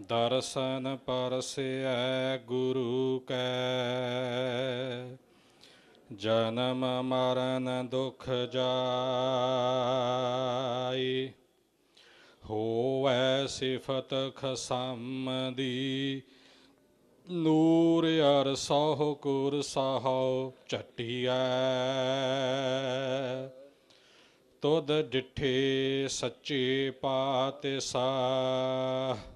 ਦਰਸ਼ਨ ਪਰਸੈ ਗੁਰੂ ਕੈ। ਜਨਮ ਮਰਨ ਦੁਖ ਜਾਈ। ਹੋਵੈ ਸਿਫਤ ਖਸਮ ਦੀ ਨੂਰ ਅਰ ਸਹੁ ਕੁਰ ਸਹੁ ਝਟਿਐ। ਤੁਧ ਡਿਠੇ ਸੱਚੇ ਪਾਤਸ਼ਾਹ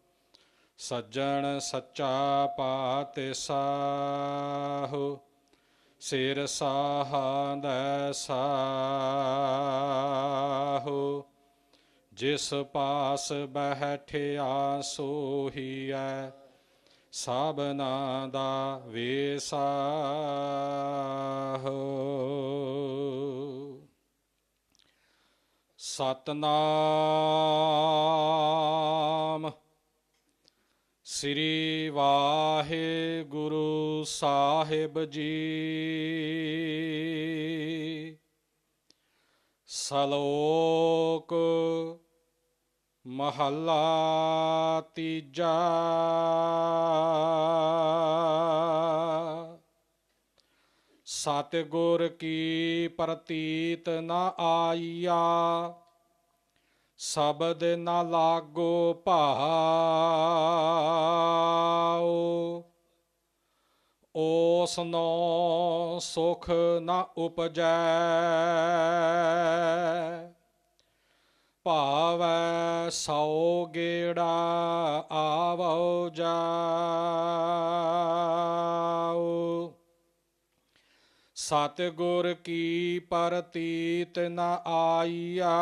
ਸੱਜਣ ਸੱਚਾ ਪਾਤਸ਼ਾਹ ਸਿਰ ਸਾਹਾਂਦੈ ਸਾਹੂ। ਜਿਸ ਪਾਸ ਬਹਿਠਿਆ ਸੋਹੀਐ ਸਭਨਾ ਦਾ ਵੇਸਾਹੂ ਸਤਨਾਮ ਸ੍ਰੀ ਵਾਹਿਗੁਰੂ ਸਾਹਿਬ ਜੀ। ਸ਼ਲੋਕ ਮਹੱਲਾ ਤੀਜਾ। ਸਤਿਗੁਰ ਕੀ ਪ੍ਰਤੀਤ ਨਾ ਆਈਆ। ਸ਼ਬਦ ਨਾ ਲਾਗੋ ਭਾਉ। ਓਸਨੋ ਸੁਖ ਨਾ ਉਪਜੈ। ਭਾਵੈ ਸੌ ਗੇੜਾ ਆਵੋ ਜਾਉ ਸਤਿਗੁਰ ਕੀ ਪ੍ਰਤੀਤ ਨ ਆਈਆ?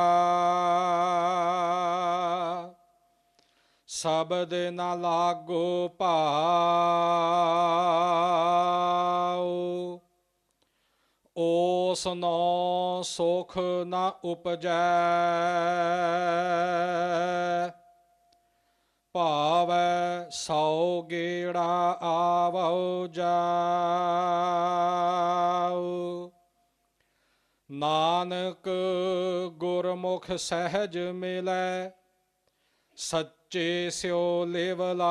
ਸ਼ਬਦ ਨ ਲਾਗੋ ਭਾਉ। ਓਸਨੋ ਸੁਖ ਨ ਉਪਜੈ। ਭਾਵੈ ਸੌ ਗੇੜਾ ਆਵੋ ਜਾਉ। ਨਾਨਕ ਗੁਰਮੁਖ ਸਹਿਜ ਮਿਲੈ, ਸੱਚੇ ਸਿਓ ਲਿਵ ਲਾਉ।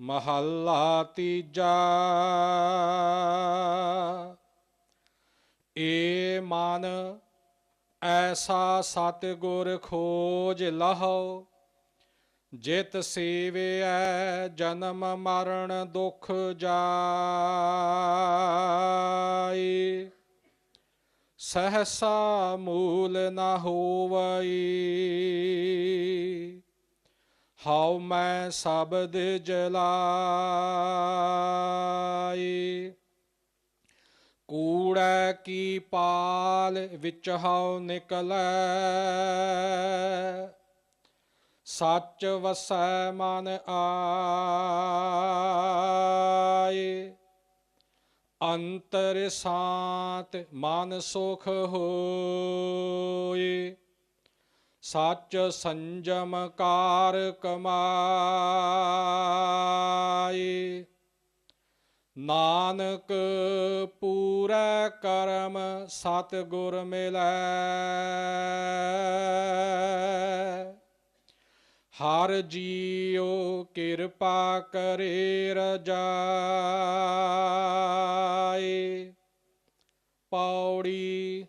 ਮਹੱਲਾ ਤੀਜਾ, ਏ ਮਨ ਐਸਾ ਸਤਿਗੁਰ ਖੋਜ ਲਹੋ, ਜਿਤ ਸੇਵਿਐ ਜਨਮ ਮਰਨ ਦੁਖ ਜਾਈ। ਸਹਸਾ ਮੂਲ ਨਾ ਹੋਵਈ, ਹਉ ਮੈਂ ਸ਼ਬਦ ਜਲਾਈ। ਕੂੜੈ ਕੀ ਪਾਲ ਵਿੱਚ ਹਉ ਨਿਕਲੈ। ਸੱਚ ਵਸੈ ਮਨ ਆਏ। ਅੰਤਰ ਸਾਤ ਮਨ ਸੁਖ ਹੋਏ। ਸੱਚ ਸੰਜਮ ਕਾਰ ਕਮਾਏ। ਨਾਨਕ ਪੂਰਾ ਕਰਮ ਸਤਿਗੁਰ ਮਿਲੈ। ਹਰ ਜੀਉ ਕਿਰਪਾ ਕਰੇ ਰਜਾਏ। ਪੌੜੀ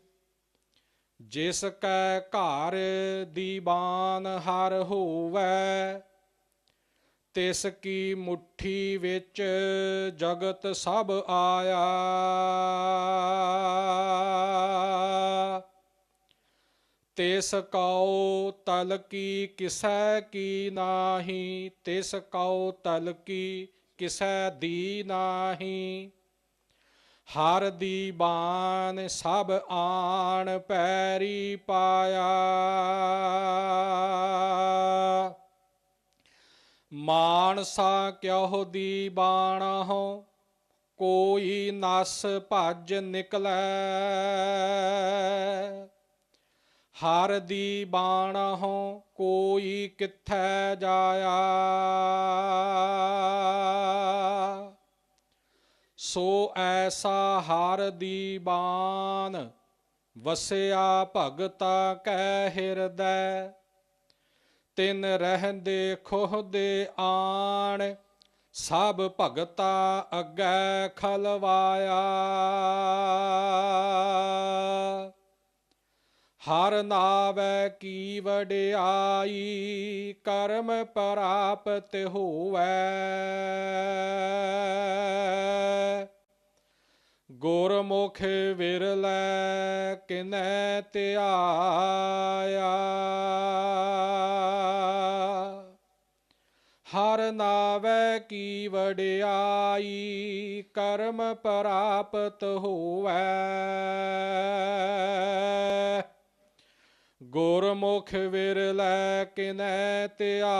ਜਿਸ ਕੈ ਘਰ ਦੀਵਾਨ ਹਰ ਹੋਵੇ ਤਿਸ ਕੀ ਮੁਠੀ ਵਿੱਚ ਜਗਤ ਸਭ ਆਇਆ। ਤਿਸ ਕਉ ਤਲ ਕੀ ਕਿਸੈ ਕੀ ਨਾਹੀ, ਤਿਸ ਕਉ ਤਲ ਕੀ ਕਿਸੈ ਦੀ ਨਾਹੀ। ਹਰ ਦੀ ਬਾਣ ਸਭ ਆਣ ਪੈਰੀ ਪਾਇਆ। ਮਾਨਸਾ ਕਿਉ ਦੀ ਬਾਣਹੁ, ਕੋਈ ਨਸ ਭੱਜ ਨਿਕਲੈ। ਹਰ ਦੀ ਬਾਣਹੁ, ਕੋਈ ਕਿੱਥੈ ਜਾਇਆ। ਸੋ ਐਸਾ ਹਰ ਦੀ ਬਾਣ, ਵਸਿਆ ਭਗਤਾ ਕੈ ਹਿਰਦੈ। ਤਿਨ ਰਹਿੰਦੇ ਖੋਹ ਦੇ ਆਣ, ਸਭ ਭਗਤਾ ਅੱਗੇ ਖਲਵਾਇਆ। ਹਰ ਨਾਵੈ ਕੀ ਵਡਿਆਈ, ਕਰਮ ਪ੍ਰਾਪਤ ਹੋਵੇ। ਗੁਰਮੁਖ ਵਿਰਲੇ ਕਿਨੈ ਧਿਆਇਆ। ਹਰ ਨਾਵੈ ਕੀ ਵਡਿਆਈ, ਕਰਮ ਪ੍ਰਾਪਤ ਹੋਵੇ। ਗੁਰਮੁਖ ਵਿਰਲੇ ਕਿਨੈ ਧਿਆਇਆ।